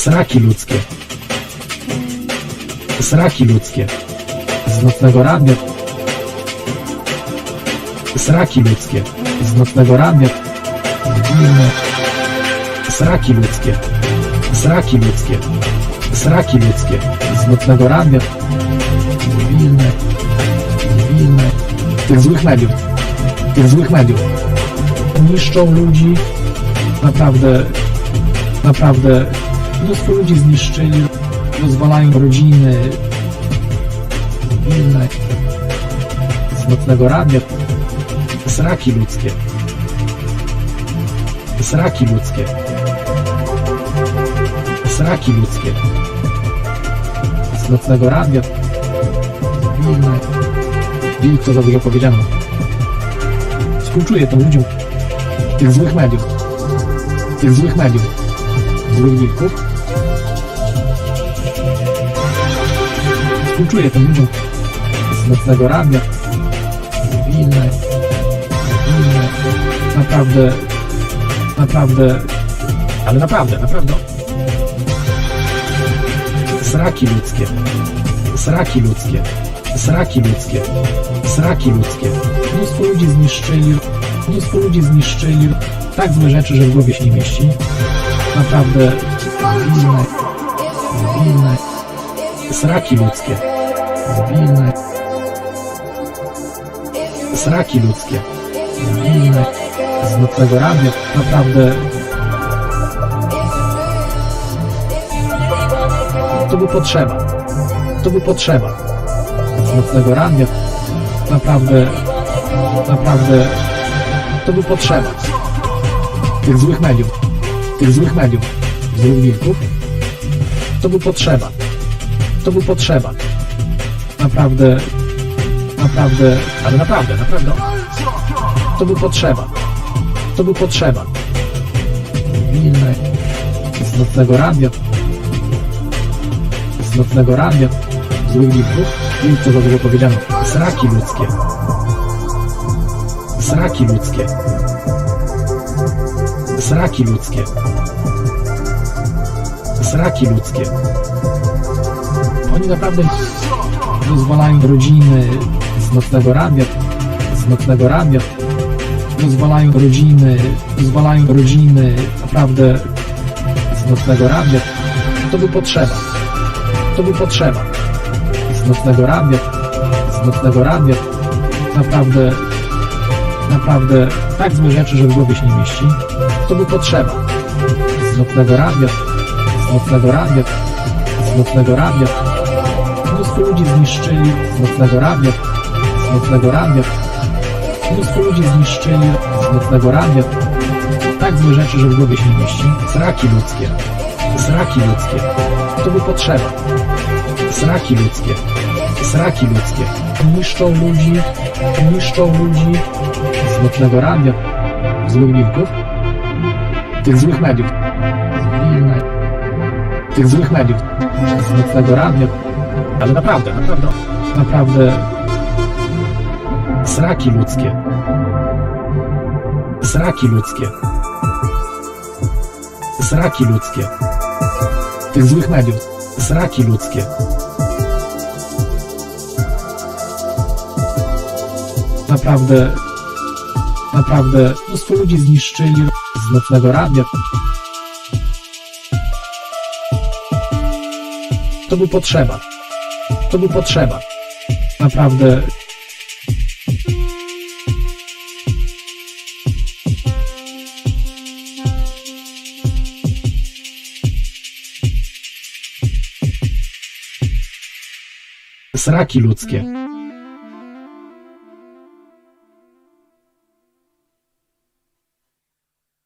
Sraki ludzkie. Sraki ludzkie. Z nocnego radia. Sraki ludzkie. Z nocnego radia. Sraki ludzkie. Sraki ludzkie. Sraki ludzkie. Z nocnego radia. Wilne. Wilne. Tych złych mediów. Tych złych mediów. Niszczą ludzi. Naprawdę. Naprawdę. Mnóstwo ludzi zniszczyli. Rozwalają rodziny. Wilne. Z nocnego radia. Sraki ludzkie. Sraki ludzkie. Sraki ludzkie. Z nocnego radia. Wilne. I co za dużo powiedziano. Współczuję tym ludziom. Tych złych mediów. Tych złych mediów. Złych wilków. Współczuję tym ludziom. Z nocnego radia. Wilne. Wilne. Naprawdę. Naprawdę. Ale naprawdę, naprawdę. Sraki ludzkie. Sraki ludzkie. Sraki ludzkie. Sraki ludzkie. Mnóstwo ludzi zniszczyli. Mnóstwo ludzi zniszczyli. Tak złe rzeczy, że w głowie się nie mieści. Naprawdę. Wilne. Wilne. Sraki ludzkie. Wilne. Sraki ludzkie. Wilne. Z nocnego radia. Naprawdę. To by potrzeba. To by potrzeba. Z nocnego radia. Naprawdę. Naprawdę. To by potrzeba. Tych złych mediów. Tych złych mediów. Złych wilków. To by potrzeba. To by potrzeba. Naprawdę. Naprawdę. Ale naprawdę, naprawdę. To by potrzeba. To by potrzeba. Wilne. Z nocnego radia. Z nocnego radia. Złych wilków. I co za dużo powiedziano. Sraki ludzkie. Sraki ludzkie. Sraki ludzkie. Sraki ludzkie. Oni naprawdę rozwalają rodziny z nocnego radia, z nocnego radia, rozwalają rodziny, rozwalają rodziny naprawdę z nocnego radia. To by potrzeba. To by potrzeba. Z nocnego radia, z nocnego radia. Naprawdę, naprawdę tak złe rzeczy, że w głowie się nie mieści. To by potrzeba. Z nocnego radia, z nocnego radia, z nocnego radia. Ludzi zniszczyli z nocnego radia, z nocnego radia. Mnóstwo ludzi zniszczyli z nocnego radia. Tak złe rzeczy, że w głowie się nie mieści. Sraki ludzkie. Sraki ludzkie. To by potrzeba. Sraki ludzkie. Sraki ludzkie. Niszczą ludzi. Niszczą ludzi z nocnego radia. Złych wilków. Tych złych mediów. Tych złych mediów. Z nocnego radia. Ale naprawdę, naprawdę. Naprawdę. Sraki ludzkie. Sraki ludzkie. Sraki ludzkie. Tych złych mediów. Sraki ludzkie. Naprawdę. Naprawdę. Mnóstwo ludzi zniszczyli z nocnego radia. To by potrzeba. To by potrzeba. Naprawdę. Sraki ludzkie.